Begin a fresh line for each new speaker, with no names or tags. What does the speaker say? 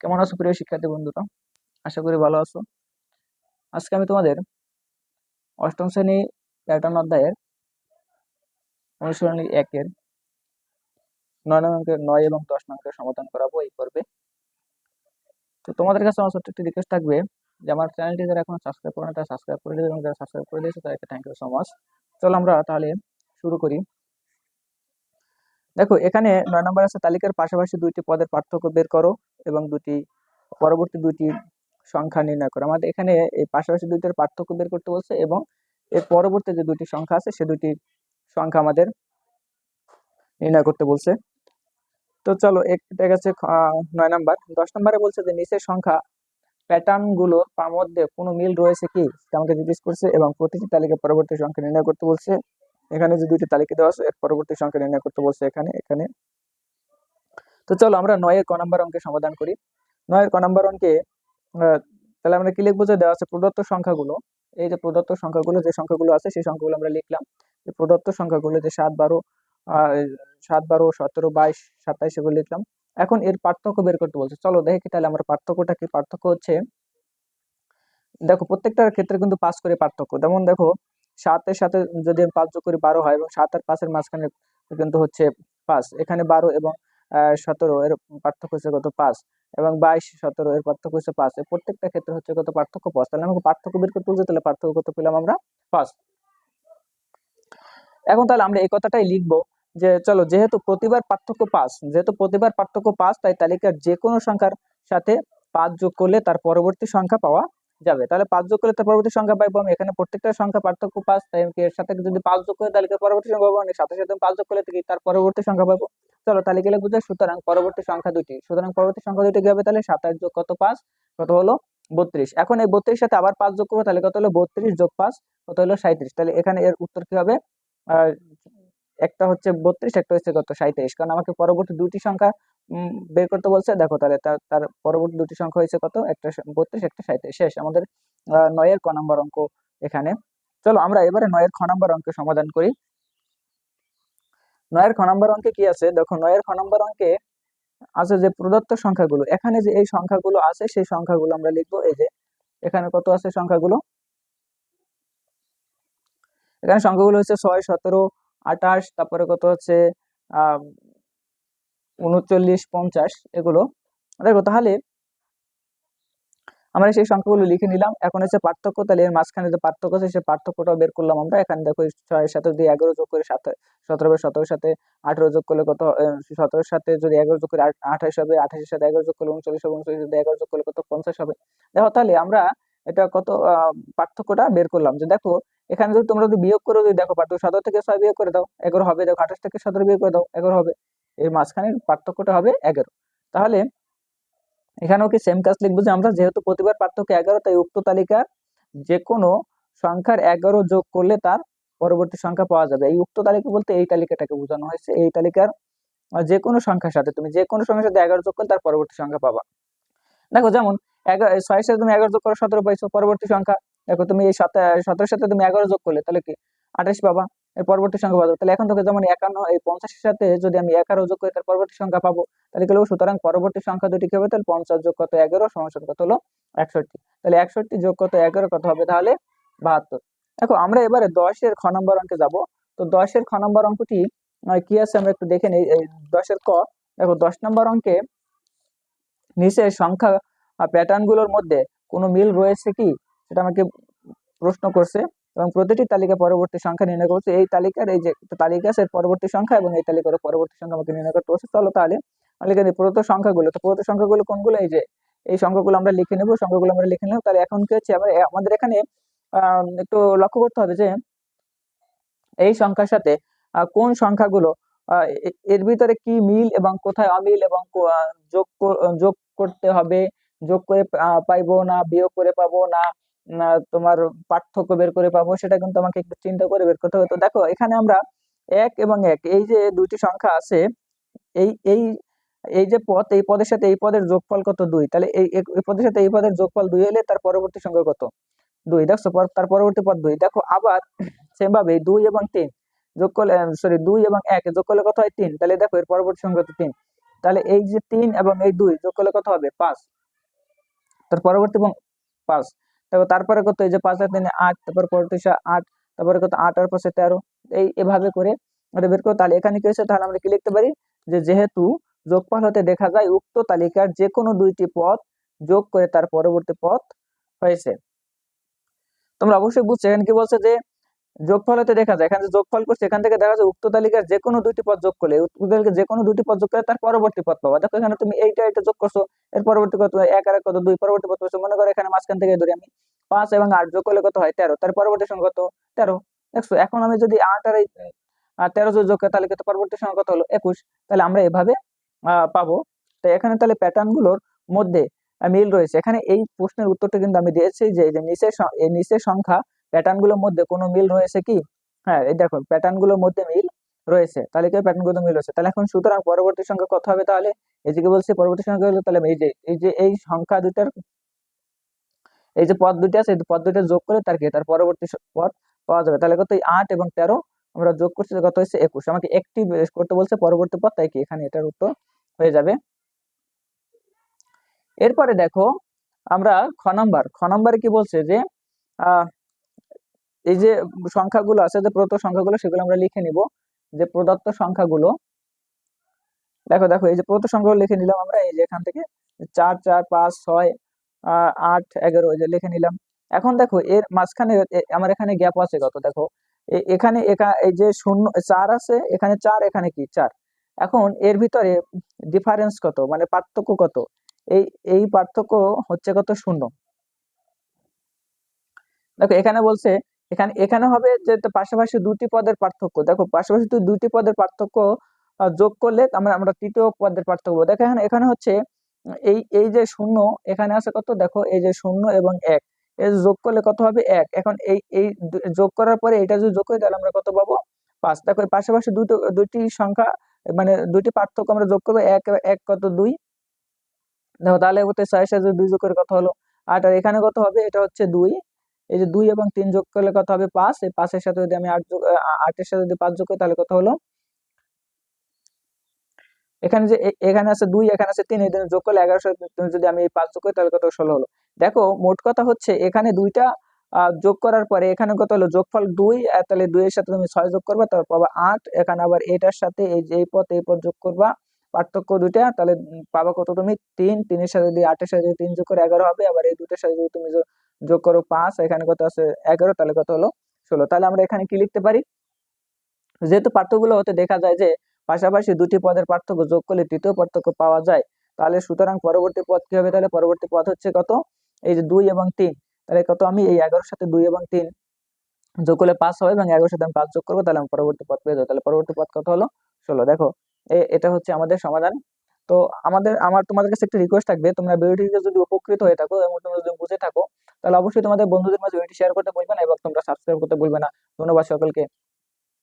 কেমন আছো প্রিয় শিক্ষার্থী বন্ধুরা? আশা করি ভালো আছো। আজকে আমি তোমাদের অষ্টম শ্রেণি প্যাটার্ন অধ্যায়ের অনুশীলনী একের নয় নং অঙ্কের নয় এবং দশ নং অঙ্কের সমাধান করাবো এই পর্বে। তো তোমাদের কাছে আমার ছোট্ট একটি রিকোয়েস্ট থাকবে যে আমার চ্যানেলটি যারা এখন সাবস্ক্রাইব করে না, তারা সাবস্ক্রাইব করে দেবে এবং যারা সাবস্ক্রাইব করে দিয়েছে তাদেরকে থ্যাংক ইউ সো মাচ চলো আমরা তাহলে শুরু করি। দেখো, এখানে নয় নম্বর আছে, তালিকার পাশাপাশি দুইটি পদের পার্থক্য বের করো এবং দুটি, পরবর্তী দুইটি সংখ্যা নির্ণয় করো। আমাদের এখানে এই পাশাপাশি দুইটার পার্থক্য বের করতে বলছে এবং এর পরবর্তী যে দুটি সংখ্যা আছে, সে দুটি সংখ্যা আমাদের নির্ণয় করতে বলছে। তো চলো এটা গেছে নয় নাম্বার। দশ নম্বরে বলছে যে, নিচের সংখ্যা প্যাটার্নগুলোর মধ্যে কোনো মিল রয়েছে কি? আমাকে জিজ্ঞেস করছে এবং প্রতিটি তালিকা পরবর্তী সংখ্যা নির্ণয় করতে বলছে। এখানে যে দুইটি তালিকা দেওয়া আছে, এর পরবর্তী সংখ্যা নির্ণয় করতে বলছে এখানে এখানে। তো চলো আমরা নয়ের ক নম্বর অঙ্কের সমাধান করি। নয়ের ক নম্বর অঙ্কে তাহলে আমরা কি লিখব যে দেওয়া আছে প্রদত্ত সংখ্যাগুলো? এই যে প্রদত্ত সংখ্যাগুলো, যে সংখ্যাগুলো আছে, সেই সংখ্যাগুলো আমরা লিখলাম। যে প্রদত্ত সংখ্যাগুলো যে সাত, বারো সাত, বারো, সতেরো, বাইশ, সাতাইশ, এগুলো লিখলাম। এখন এর পার্থক্য বের করতে বলছে। চলো দেখি তাহলে আমরা পার্থক্যটা কি? পার্থক্য হচ্ছে, দেখো প্রত্যেকটার ক্ষেত্রে কিন্তু পাস করে পার্থক্য। যেমন দেখো সাতের সাথে যদি পাঁচ যোগ করি বারো হয় এবং সাত আর পাঁচের মাঝখানে কিন্তু হচ্ছে পাঁচ। এখানে বারো এবং সতেরো এর পার্থক্য হচ্ছে কত পাঁচ এবং বাইশ, সতেরো এর পার্থক্য হচ্ছে পাঁচ। এর প্রত্যেকটা ক্ষেত্রে হচ্ছে কত পার্থক্য পাঁচ। তাহলে আমাকে পার্থক্য বের করতে বলছে, তাহলে পার্থক্য কত পেলাম আমরা? পাঁচ। এখন তাহলে আমরা এই কথাটাই লিখব যে, চলো যেহেতু প্রতিবার পার্থক্য পাঁচ, যেহেতু প্রতিবার পার্থক্য পাঁচ, তাই তালিকার যে কোনো সংখ্যার সাথে পাঁচ যোগ করলে তার পরবর্তী সংখ্যা পাওয়া যাবে। তাহলে পাঁচ যোগ করলে তার পরবর্তী সংখ্যা পাইবো আমি এখানে প্রত্যেকটা সংখ্যা পার্থক্য পাঁচ, তাই আমি এর সাথে যদি পাঁচ যোগ করে তালিকার পরবর্তী সংখ্যা পাবো? সাথে সাথে পাঁচ যোগ করলে কি তার পরবর্তী সংখ্যা পাবো? চলো তালিকা লিখব যে সুতরাং পরবর্তী সংখ্যা দুটি সুতরাং পরবর্তী সংখ্যা দুটি কি হবে? তাহলে সাতাশ যোগ কত পাঁচ? কত হলো? বত্রিশ। এখন এই বত্রিশ সাথে আবার পাঁচ যোগ করব, তাহলে কত হলো? বত্রিশ যোগ পাঁচ, কত হলো? সাঁত্রিশ তাহলে এখানে এর উত্তর কি হবে? একটা হচ্ছে বত্রিশ, একটা হচ্ছে কত? সাঁত্রিশ কারণ আমাকে পরবর্তী দুটি সংখ্যা বের করতে বলছে, দেখো তাহলে তার পরবর্তী দুটি সংখ্যা হয়েছে কত? একটা বত্রিশ, একটা সাঁত্রিশ শেষ। আমাদের নয়ের ক নম্বর অঙ্ক এখানে। চলো আমরা এবারে নয়ের খ নম্বর অঙ্কের সমাধান করি। নয়ের খ নম্বর অঙ্কে কি আছে? দেখো নয়ের খ নম্বর অঙ্কে আছে যে প্রদত্ত সংখ্যাগুলো। এখানে যে এই সংখ্যাগুলো আছে, সেই সংখ্যাগুলো আমরা লিখব। এই যে, এখানে কত আছে সংখ্যাগুলো? এখানে সংখ্যাগুলো হচ্ছে ছয়, সতেরো আঠাশ, তারপরে কত হচ্ছে? উনচল্লিশ, পঞ্চাশ, এগুলো। দেখো তাহলে আমরা সেই সংখ্যাগুলো লিখে নিলাম। এখন হচ্ছে পার্থক্য, তাহলে এর মাঝখানে যে পার্থক্য আছে, সেই পার্থক্যটাও বের করলাম আমরা। এখানে দেখো ছয়ের সাথে যদি এগারো যোগ করে সাথে সতেরো সতেরোর সাথে আঠারো যোগ করলে কত সতেরোর সাথে যদি এগারো যোগ করে আঠাশ হবে, আঠাশের সাথে এগারো যোগ করলে উনচল্লিশ হবে, উনচল্লিশ সাথে এগারো যোগ করলে কত? পঞ্চাশ হবে। দেখো তাহলে আমরা এটা কত পার্থক্যটা বের করলাম যে দেখো এখানে যদি তোমরা যদি বিয়োগ করে যদি দেখো, পার্থক্য সতেরো থেকে ছয় বিয়োগ করে দাও, এগারো হবে, দেখো আঠাশ থেকে সতেরো বিয়োগ করে দাও, এগারো হবে। এর মাঝখানে পার্থক্যটা হবে এগারো। তাহলে এখানেও কি সেম কাজ লিখব যে আমরা যেহেতু প্রতিবার পার্থক্য এগারো, তাই উক্ত তালিকার যে কোনো সংখ্যার এগারো যোগ করলে তার পরবর্তী সংখ্যা পাওয়া যাবে। এই উক্ত তালিকা বলতে এই তালিকাটাকে বোঝানো হয়েছে। এই তালিকার যে কোনো সংখ্যার সাথে তুমি যে কোনো সংখ্যার সাথে এগারো যোগ করলে তার পরবর্তী সংখ্যা পাবা। দেখো যেমন এগারো ছয়ের সাথে তুমি এগারো যোগ করো, সতেরো পাইছো, পরবর্তী সংখ্যা দেখো তুমি এই সতেরোর সাথে তুমি এগারো যোগ করলে, তাহলে কি? আঠাশ পাবা। এর পরবর্তী সংখ্যা পাবো তাহলে এখন থেকে যেমন একান্ন, এই পঞ্চাশের সাথে যদি আমি এগারো যোগ করি তার পরবর্তী সংখ্যা পাবো। তাহলে কি সুতরাং পরবর্তী সংখ্যা দুটি কি হবে? তাহলে পঞ্চাশ যোগ কত? এগারো সমান কত হলো? একষট্টি। তাহলে একষট্টি যোগ কত? এগারো, কত হবে? তাহলে বাহাত্তর। দেখো, আমরা এবারে দশের খ নম্বর অঙ্কে যাব। তো দশের খ নম্বর অঙ্কটি কি আছে? আমরা একটু দেখে নিই। দশের ক, দেখো, দশ নম্বর অঙ্কে নিচের সংখ্যা প্যাটার্নগুলোর মধ্যে কোনো মিল রয়েছে কি? সেটা আমাকে প্রশ্ন করছে এবং প্রতিটি তালিকা পরবর্তী সংখ্যা নির্ণয় করছে। এই তালিকার এই যে তালিকা এর পরবর্তী সংখ্যা এবং এই তালিকার পরবর্তী সংখ্যা আমাকে নির্ণয় করতে বলছে। চলো তাহলে আমরা লিখে প্রদত্ত সংখ্যাগুলো, তো প্রদত্ত সংখ্যাগুলো কোনগুলো? এই যে, এই সংখ্যাগুলো আমরা লিখে নেব, সংখ্যাগুলো আমরা লিখে নেব। তাহলে এখন কি হচ্ছে? আমরা আমাদের এখানে একটু লক্ষ্য করতে হবে যে, এই সংখ্যার সাথে কোন সংখ্যাগুলো এর ভিতরে কি মিল এবং কোথায় অমিল এবং যোগ যোগ করতে হবে, যোগ করে পাইবো না, বিয়োগ করে পাবো না তোমার পার্থক্য বের করে পাবো, সেটা কিন্তু আমাকে একটু চিন্তা করে বের করতে হবে। তো দেখো, এখানে আমরা এক এবং এক, এই যে দুইটি সংখ্যা আছে, এই এই এই যে পদ, এই পদের সাথে এই পদের যোগফল কত দুই? তাহলে এই পদের সাথে এই পদের যোগফল দুই হলে তার পরবর্তী সংখ্যা কত? দুই, দেখছ? তার পরবর্তী পদ দুই। দেখো, আবার সেম ভাবে দুই এবং তিন যোগ করলে সরি দুই এবং এক যোগ করলে কত হয়? তিন। তাহলে দেখো, এর পরবর্তী সংখ্যা তো তিন। তাহলে এই যে তিন এবং এই দুই যোগ করলে কত হবে? পাঁচ। তার পরবর্তী এবং পাঁচ। তারপর তারপরে কত এই যে পাঁচ আর তিনে আট, তারপর পরবর্তী আট, তারপরে কত আট আর পাশে তেরো, এই এভাবে করে এটা বের করো। তাহলে এখানে কি হয়েছে? তাহলে আমরা কি লিখতে পারি? যে যেহেতু যোগফল হতে দেখা যায়, উক্ত তালিকার যে কোনো দুইটি পথ যোগ করে তার পরবর্তী পথ হয়েছে। তোমরা অবশ্যই বুঝছ। এখানে কি বলছে যে যোগফল হতে দেখা যায়। এখানে যোগফল করছে, এখান থেকে দেখা যায় উক্ত তালিকার যে কোনো দুইটি পদ যোগ করলে, উক্ত তালিকার যে কোনো দুইটি পদ যোগ করে তার পরবর্তী পদ পাবা। দেখো এখানে তুমি এইটা এটা যোগ করছ, এর পরবর্তী কত? এক আর কত? দুই। পরবর্তী পদ পাচ্ছ। মনে করো এখানে মাঝখান থেকে ধরি আমি পাঁচ এবং আট যোগ করলে কত হয়? তেরো। তার পরবর্তী সংখ্যা কত? তেরো। দেখছ? এখন আমি যদি আট আর তেরো যোগ করি তাহলে কত পরবর্তী সংখ্যা কত হলো? একুশ। তাহলে আমরা এভাবে পাবো। তো এখানে তাহলে প্যাটার্নগুলোর মধ্যে মিল রয়েছে। এখানে এই প্রশ্নের উত্তরটা কিন্তু আমি দিয়েছি যে নিচের নিচের সংখ্যা প্যাটার্নগুলোর মধ্যে কোনো মিল রয়েছে কি? হ্যাঁ এই দেখো প্যাটার্নগুলোর মধ্যে মিল রয়েছে। তাহলে কি প্যাটার্নগুলো মিল রয়েছে তাহলে এখন সুতরাং পরবর্তী সংখ্যা কত হবে তাহলে? এই যে কি বলছি, পরবর্তী সংখ্যা হলো তাহলে এই যে এই যে এই সংখ্যা দুটার এই যে পদ দুইটা আছে, এই পদ দুইটা যোগ করে তার কি? তার পরবর্তী পদ পাওয়া যাবে। তাহলে কত? আট এবং তেরো আমরা যোগ করছি কত হচ্ছে একুশ। আমাকে একটি করতে বলছে, পরবর্তী পদ, তাই কি? এখানে এটার উত্তর হয়ে যাবে। এরপরে দেখো, আমরা খ নাম্বার। খ নাম্বারে কি বলছে যে এই যে সংখ্যাগুলো আছে, যে প্রদত্ত সংখ্যাগুলো, সেগুলো আমরা লিখে নিব। যে প্রদত্ত সংখ্যাগুলো, দেখো দেখো, এই যে প্রদত্ত সংখ্যাগুলো লিখে নিলাম আমরা, এই যে এখান থেকে চার চার, পাঁচ, ছয় আট, এগারো, এই যে লিখে নিলাম। এখন দেখো, এর মাঝখানে আমার এখানে গ্যাপ আছে কত, দেখো। এখানে এই যে শূন্য, চার আছে, এখানে চার, এখানে কি? চার। এখন এর ভিতরে ডিফারেন্স কত মানে পার্থক্য কত? এই এই পার্থক্য হচ্ছে কত? শূন্য। দেখো, এখানে বলছে এখানে এখানে হবে যে পাশাপাশি দুটি পদের পার্থক্য। দেখো, পাশাপাশি দুটি পদের পার্থক্য যোগ করলে আমরা আমরা তৃতীয় পদের পার্থক্য। দেখো, এখানে এখানে হচ্ছে, এই এই যে শূন্য, এখানে আছে কত? দেখো, এই যে শূন্য এবং এক। এর যোগ করলে কত হবে? এক। এখন এই এই যোগ করার পরে এটা যদি যোগ করি, তাহলে আমরা কত পাবো? পাঁচ। দেখো পাশাপাশি দুটো, দুটি সংখ্যা মানে দুটি পার্থক্য আমরা যোগ করব। এক এক কত দুই? দেখো, তাহলে হতে ছয়ের সাথে দুই যোগ করে কত হলো? আট। আর এখানে কত হবে? এটা হচ্ছে দুই। এই যে দুই এবং তিন যোগ করলে কত হবে পাঁচ? এই পাঁচের সাথে যদি আমি আট যোগ আটের সাথে যদি পাঁচ যোগ করি, তাহলে কত হলো? এখানে যে এখানে আছে দুই, এখানে আছে তিন, এই যোগ করলে তুমি যদি আমি এই পাঁচ যোগ করি, তাহলে কত ষোলো হলো? দেখো, মোট কথা হচ্ছে এখানে দুইটা যোগ করার পরে এখানে কত হলো? যোগফল দুই তাহলে দুইয়ের সাথে তুমি ছয় যোগ করবা, তারপর পাবা আট, এখানে আবার এটার সাথে এই যে, এই পথ এই পথ যোগ করবা। পার্থক্য দুইটা, তাহলে পাবা কত তুমি? তিন, তিনের সাথে যদি আটের সাথে তিন যোগ করে এগারো হবে, আবার এই দুটোর সাথে যদি তুমি যোগ করো পাঁচ, এখানে কত আছে? এগারো, তাহলে কত হলো? ষোলো। তাহলে আমরা এখানে কি লিখতে পারি? যেহেতু পার্থক্যগুলো হতে দেখা যায় যে, পাশাপাশি দুটি পদের পার্থক্য যোগ করলে তৃতীয় পার্থক্য পাওয়া যায়, তাহলে সুতরাং পরবর্তী পদ কি হবে? তাহলে পরবর্তী পদ হচ্ছে কত? এই যে দুই এবং তিন। তাহলে কত আমি? এই এগারোর সাথে দুই এবং তিন যোগ করলে পাঁচ হবে এবং এগারোর সাথে আমি পাঁচ যোগ করব, তাহলে আমি পরবর্তী পদ পেয়ে যাব। তাহলে পরবর্তী পদ কত হলো? ষোলো। দেখো এটা হচ্ছে আমাদের সমাধান। তো আমাদের, আমার তোমাদের কাছে একটা রিকোয়েস্ট থাকবে, তোমরা ভিডিওটিকে যদি উপকৃত হয়ে থাকো এবং তোমরা যদি বুঝে থাকো, তাহলে অবশ্যই তোমাদের বন্ধুদের মাঝে ভিডিওটি শেয়ার করতে বলবে না এবং তোমরা সাবস্ক্রাইব করতে বলবে না। ধন্যবাদ সকলকে।